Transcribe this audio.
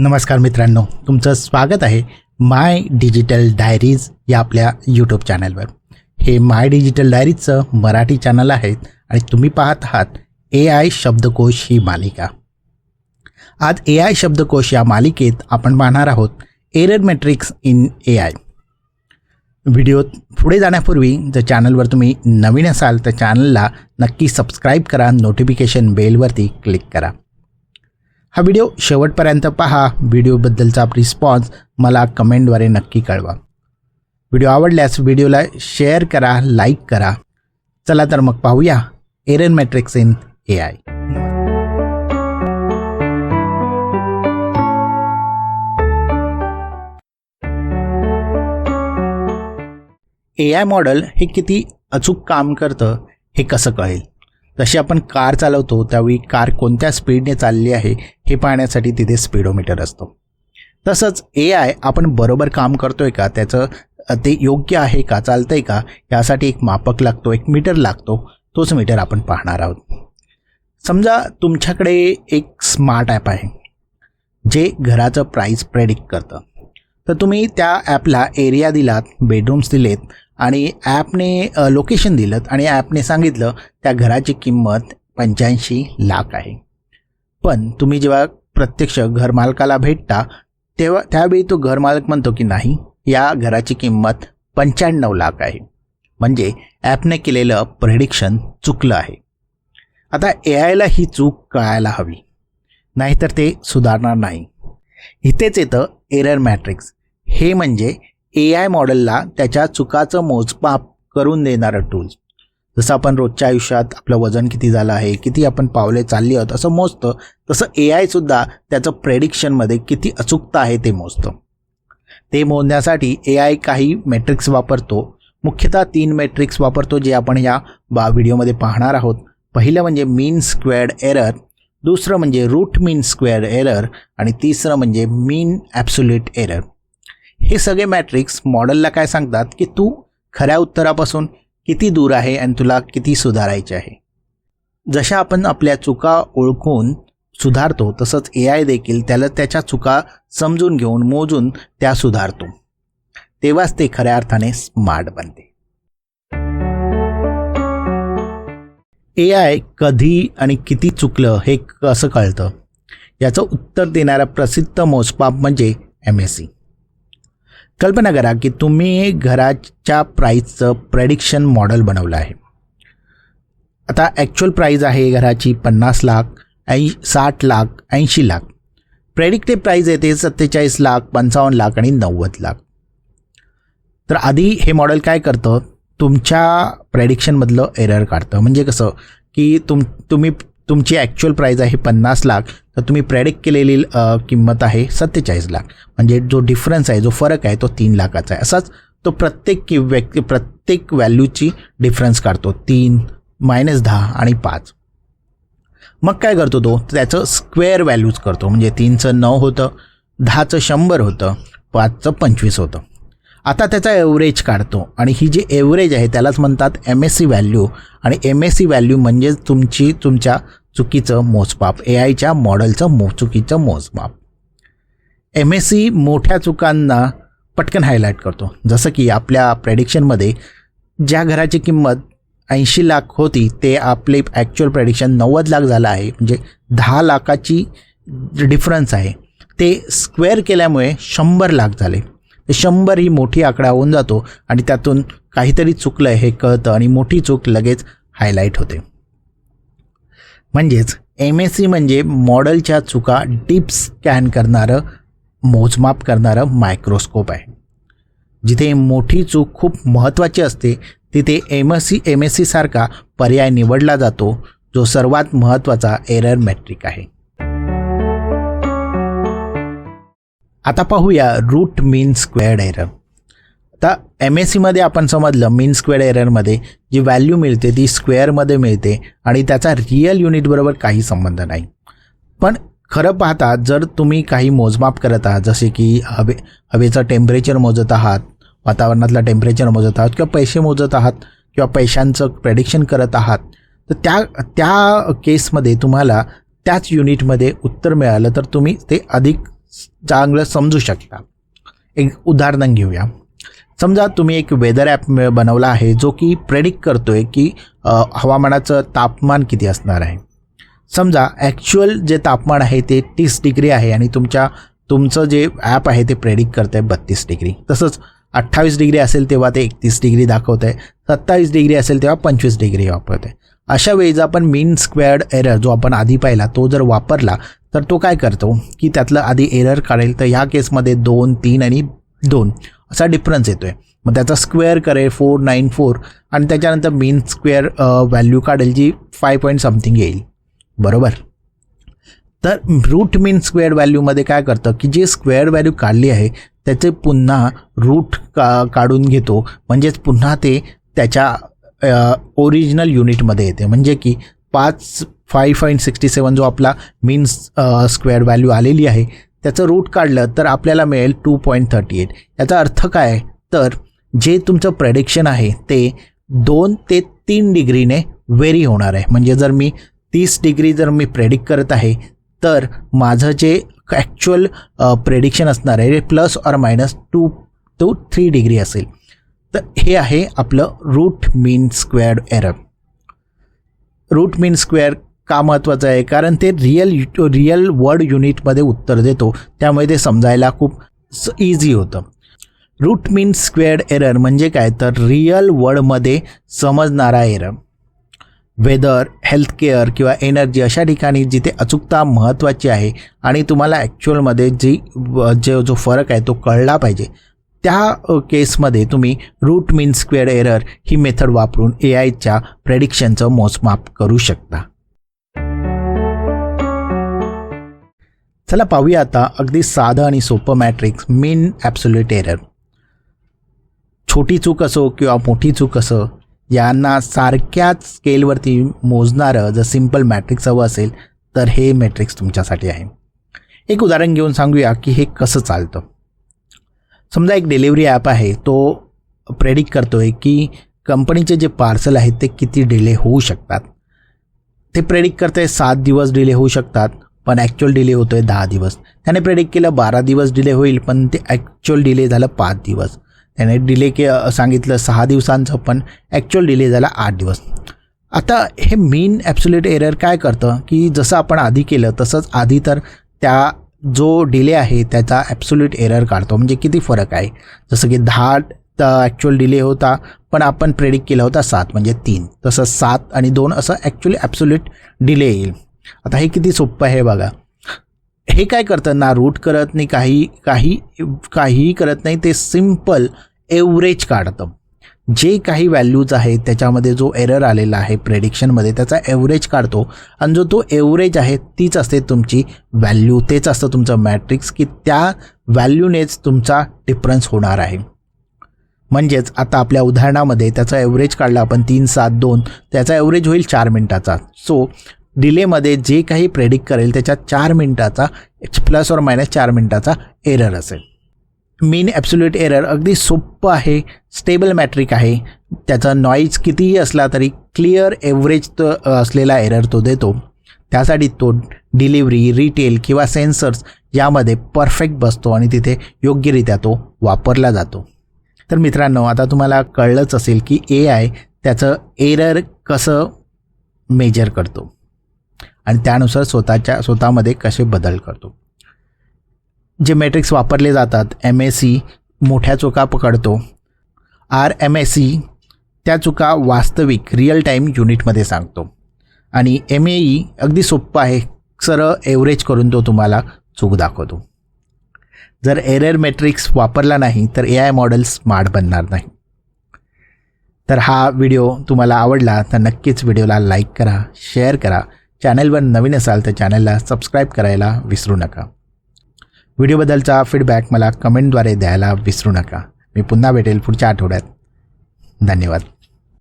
नमस्कार मित्रांनो तुमचं स्वागत आहे माय डिजिटल डायरीज या आपल्या यूट्यूब चॅनलवर हे माय डिजिटल डायरीजचं मराठी चॅनल आहे आणि तुम्ही पाहत आहात ए आय शब्दकोश ही मालिका. आज ए आय शब्दकोश या मालिकेत आपण पाहणार आहोत error matrix in A I video पुढे जाण्यापूर्वी जर चॅनलवर तुम्ही नवीन असाल तर चॅनलला नक्की सबस्क्राईब करा नोटिफिकेशन बेलवरती क्लिक करा. हा व्हिडिओ शेवटपर्यंत पहा. व्हिडिओबद्दलचा रिस्पॉन्स मला कमेंटद्वारे नक्की कळवा. व्हिडिओ आवडल्यास व्हिडिओला शेअर करा लाईक करा. चला तर मग पाहूया error matrix in A I A I model हे किती अचूक काम करतं हे कसं कळेल? जशी आपण कार चालवतो त्यावेळी कार कोणत्या स्पीडने चालली आहे हे पाहण्यासाठी तिथे स्पीडोमीटर असतो. तसंच ए आय आपण बरोबर काम करतोय का त्याचं ते योग्य आहे का चालतंय का यासाठी एक मापक लागतो एक मीटर लागतो तोच मीटर आपण पाहणार आहोत. समजा तुमच्याकडे एक स्मार्ट ॲप आहे जे घराचं प्राईस प्रेडिक्ट करतं. तर तुम्ही त्या ॲपला एरिया दिलात बेडरूम्स दिलेत आणि ॲपने लोकेशन दिलं आणि ॲपने सांगितलं त्या घराची किंमत पंच्याऐंशी लाख आहे. पण तुम्ही जेव्हा प्रत्यक्ष घरमालकाला भेटता तेव्हा त्यावेळी तो घरमालक म्हणतो की नाही या घराची किंमत पंच्याण्णव लाख आहे. म्हणजे ॲपने केलेलं प्रेडिक्शन चुकलं आहे. आता ए आयला ही चूक कळायला हवी. नाहीतर ते सुधारणार नाही. इथेच येतं एरर मॅट्रिक्स हे म्हणजे ए आय मॉडेलला त्याच्या चुकाचं मोजमाप करून देणारं टूल्स जसं आपण रोजच्या आयुष्यात आपलं वजन किती झालं आहे किती आपण पावले चालली आहोत असं मोजतं तसं ए आयसुद्धा त्याचं प्रेडिक्शनमध्ये किती अचूकता आहे ते मोजतं. ते मोजण्यासाठी ए आय काही मेट्रिक्स वापरतो. मुख्यतः तीन मेट्रिक्स वापरतो जे आपण या बा व्हिडिओमध्ये पाहणार आहोत. पहिलं म्हणजे मीन स्क्वेअर्ड एरर दुसरं म्हणजे रूट मीन स्क्वेअर एरर आणि तिसरं म्हणजे मीन ॲब्सोल्यूट एरर हे सगळे मॅट्रिक्स मॉडेलला काय सांगतात की तू खऱ्या उत्तरापासून किती दूर आहे आणि तुला किती सुधारायचे आहे. जशा आपण आपल्या चुका ओळखून सुधारतो तसंच ए आय देखील त्याला त्याच्या चुका समजून घेऊन मोजून त्या सुधारतो. तेव्हाच ते खऱ्या अर्थाने स्मार्ट बनते. ए आय कधी आणि किती चुकलं हे कसं कळतं? याचं उत्तर देणारा प्रसिद्ध मोजमाप म्हणजे एम एस सी कल्पना करा की तुम्ही घराच्या प्राईजचं प्रेडिक्शन मॉडेल बनवलं आहे. आता ॲक्च्युअल प्राईज आहे घराची पन्नास लाख ऐं साठ लाख ऐंशी लाख. प्रेडिक्टेड प्राईज येते सत्तेचाळीस लाख पंचावन्न लाख आणि नव्वद लाख. तर आधी हे मॉडेल काय करतं? तुमच्या प्रेडिक्शनमधलं एरर काढतं. म्हणजे कसं? की तुम तुम्ही तुमची ॲक्च्युअल प्राईज आहे पन्नास लाख तर तुम्ही प्रेडिक्ट केलेली किंमत आहे सत्तेचाळीस लाख. म्हणजे जो डिफरन्स आहे जो फरक आहे तो तीन लाखाचा आहे. असाच तो प्रत्येक कि व्यक्ती प्रत्येक व्हॅल्यूची डिफरन्स काढतो. तीन मायनस दहा आणि पाच. मग काय करतो तो? त्याचं स्क्वेअर व्हॅल्यूज करतो. म्हणजे तीनचं नऊ होतं दहाचं शंभर होतं पाचचं पंचवीस होतं. आता त्याचा एव्हरेज काढतो. आणि ही जी एव्हरेज आहे त्यालाच म्हणतात एम एस सी व्हॅल्यू आणि एम एस सी व्हॅल्यू म्हणजेच तुमची तुमच्या चुकीचं मोजमाप. ए आयच्या मॉडेलचं मो चुकीचं मोजमाप. एम एस सी मोठ्या चुकांना पटकन हायलाईट करतो. जसं की आपल्या प्रेडिक्शनमध्ये ज्या घराची किंमत ऐंशी लाख होती ते आपले ॲक्च्युअल प्रेडिक्शन नव्वद लाख झालं आहे. म्हणजे दहा लाखाची डिफरन्स आहे. ते स्क्वेअर केल्यामुळे शंभर लाख झाले. शंभर ही मोठी आकडा होऊन जातो आणि त्यातून काहीतरी चुकलं आहे हे कळतं आणि मोठी चूक लगेच हायलाईट होते. म्हणजेच एम एस सी म्हणजे मॉडेलच्या चुका डीप स्कॅन करणारं मोजमाप करणारं मायक्रोस्कोप आहे. जिथे मोठी चूक खूप महत्त्वाची असते तिथे M S C M S सीसारखा पर्याय निवडला जातो जो सर्वात महत्त्वाचा एरर मॅट्रिक आहे. आता पाहूया रूट मीन स्क्वेअर्ड एरर. आता एम एस सीमध्ये आपण समजलं मीन स्क्वेअर एररमध्ये जी व्हॅल्यू मिळते ती स्क्वेअरमध्ये मिळते आणि त्याचा रिअल युनिटबरोबर काही संबंध नाही. पण खरं पाहता जर तुम्ही काही मोजमाप करत आहात जसे की हवे हवेचं टेम्परेचर मोजत आहात वातावरणातलं टेम्परेचर मोजत आहात किंवा पैसे मोजत आहात किंवा पैशांचं प्रेडिक्शन करत आहात तर त्या त्या केसमध्ये तुम्हाला त्याच युनिटमध्ये उत्तर मिळालं तर तुम्ही ते अधिक चांगलं समजू शकता. एक उदाहरण घेऊया. समजा तुम्ही एक वेदर ॲप बनवला आहे जो की प्रेडिक्ट करतो आहे की हवामानाचं तापमान किती असणार आहे. समजा ॲक्च्युअल जे तापमान आहे ते तीस डिग्री आहे आणि तुमच्या तुमचं जे ॲप आहे ते प्रेडिक्ट करतं आहे बत्तीस डिग्री. तसंच अठ्ठावीस डिग्री असेल तेव्हा ते एकतीस डिग्री दाखवतं आहे सत्तावीस डिग्री असेल तेव्हा पंचवीस डिग्री वापरत आहे अशा वेळी जर आपण मीन स्क्वेअर्ड एरर जो आपण आधी पाहिला तो जर वापरला तर तो काय करतो? की त्यातलं आधी एरर काढेल. तर ह्या केसमध्ये दोन तीन आणि दोन. असा डिफरन्स येतो आहे मग त्याचा स्क्वेअर करेल फोर नाईन फोर आणि त्याच्यानंतर मीन स्क्वेअर व्हॅल्यू काढेल जी फाय पॉईंट समथिंग येईल. बरोबर? तर रूट मीन स्क्वेअर व्हॅल्यूमध्ये काय करतं की जे स्क्वेअर व्हॅल्यू काढली आहे त्याचे पुन्हा रूट का काढून घेतो. म्हणजेच पुन्हा ते त्याच्या ओरिजिनल युनिटमध्ये येते. म्हणजे की पाच फाय पॉईंट सिक्स्टी सेवन जो आपला मीन स्क्वेअर व्हॅल्यू आलेली आहे त्याचं रूट काढलं तर आपल्याला मिळेल टू पॉईंट थर्टी एट याचा अर्थ काय? तर जे तुमचं प्रेडिक्शन आहे ते दोन ते तीन डिग्रीने व्हेरी होणार आहे. म्हणजे जर मी तीस डिग्री जर मी प्रेडिक्ट करत आहे तर माझं जे ॲक्च्युअल प्रेडिक्शन असणार आहे plus or minus two two three degree असेल. तर हे आहे आपलं root mean squared error root mean square का महत्त्वाचं आहे? कारण ते रिअल रिअल वर्ड युनिटमध्ये उत्तर देतो. त्यामुळे ते समजायला खूप इझी होतं. रूट मीन स्क्वेअर्ड एरर म्हणजे काय? तर रिअल वर्डमध्ये समजणारा एरर वेदर हेल्थकेअर किंवा एनर्जी अशा ठिकाणी जिथे अचूकता महत्त्वाची आहे आणि तुम्हाला ॲक्च्युअलमध्ये जी जे जो फरक आहे तो कळला पाहिजे. त्या केसमध्ये तुम्ही रूट मीन स्क्वेअर एरर ही मेथड वापरून ए आयच्या प्रेडिक्शनचं मोजमाप करू शकता. चला पाहूया आता अगदी साधं आणि सोपं मॅट्रिक्स मीन ॲब्सोल्युट एरर छोटी चूक असो किंवा मोठी चूक असो यांना सारख्याच स्केलवरती मोजणारं जर सिंपल मॅट्रिक्स हवं असेल तर हे मॅट्रिक्स तुमच्यासाठी आहे. एक उदाहरण घेऊन सांगूया की हे कसं चालतं. समजा एक डिलिव्हरी ॲप आहे तो प्रेडिक्ट करतो आहे की कंपनीचे जे पार्सल आहेत ते किती डिले होऊ शकतात. ते प्रेडिक्ट करते सात दिवस डिले होऊ शकतात. पण ॲक्च्युअल डिले होतो आहे दहा दिवस. त्याने प्रेडिक्ट केलं बारा दिवस डिले होईल पण ते ॲक्च्युअल डिले झालं पाच दिवस. त्याने डिले के सांगितलं सहा दिवसांचं पण ॲक्च्युअल डिले झाला आठ दिवस. आता हे मेन ॲब्सोल्युट एरर काय करतं? की जसं आपण आधी केलं तसंच आधी तर त्या जो डिले आहे त्याचा ॲब्सोल्यूट एरर काढतो. म्हणजे किती फरक आहे? जसं की दहा ॲक्च्युअल डिले होता पण आपण प्रेडिक्ट केला होता सात म्हणजे तीन. तसं सात आणि दोन असं ॲक्च्युअली ॲब्सोल्यूट डिले येईल. आता हे किती सोपं आहे बघा. हे काय करतं ना रूट करत नाही काही काही काहीही करत नाही ते सिंपल एव्हरेज काढतं. जे काही व्हॅल्यूज आहेत त्याच्यामध्ये जो एरर आलेला आहे प्रेडिक्शनमध्ये त्याचा एव्हरेज काढतो. आणि जो तो एव्हरेज आहे तीच असते तुमची व्हॅल्यू तेच असतं तुमचं मॅट्रिक्स की त्या व्हॅल्यूनेच तुमचा डिफरन्स होणार आहे. म्हणजेच आता आपल्या उदाहरणामध्ये त्याचा ॲव्हरेज काढला आपण तीन सात दोन त्याचा ॲव्हरेज होईल चार मिनटाचा. सो डिलेमध्ये जे काही प्रेडिक्ट करेल त्याच्यात चार मिनटाचा प्लस और मायनस चार मिनटाचा एरर असेल. मीन ॲब्सोल्यूट एरर अगदी सोपं आहे स्टेबल मॅट्रिक आहे. त्याचा नॉईज कितीही असला तरी क्लिअर एव्हरेज तो असलेला एरर तो देतो. त्यासाठी तो डिलिव्हरी रिटेल किंवा सेन्सर्स यामध्ये परफेक्ट बसतो आणि तिथे योग्यरित्या तो वापरला जातो. तर मित्रांनो आता तुम्हाला कळलंच असेल की ए आय त्याचं एरर कसं मेजर करतो. आणि त्यानुसार स्वतःच्या स्वतःमध्ये कसे बदल करतो. जे मॅट्रिक्स वापरले जातात एम एस सी मोठ्या चुका पकडतो. आर एम एस सी त्या चुका वास्तविक रिअल टाईम युनिटमध्ये सांगतो. आणि एम ए ई अगदी सोप्पं आहे सरळ एव्हरेज करून तो तुम्हाला चूक दाखवतो. जर एरर मॅट्रिक्स वापरला नाही तर ए आय मॉडेल स्मार्ट बनणार नाही. तर हा व्हिडिओ तुम्हाला आवडला तर नक्कीच व्हिडिओला लाईक करा शेअर करा चॅनलवर नवीन असाल तर चॅनलला सबस्क्राईब करायला विसरू नका. व्हिडिओबद्दलचा फीडबॅक मला कमेंटद्वारे द्यायला विसरू नका. मी पुन्हा भेटेल पुढच्या आठवड्यात. धन्यवाद.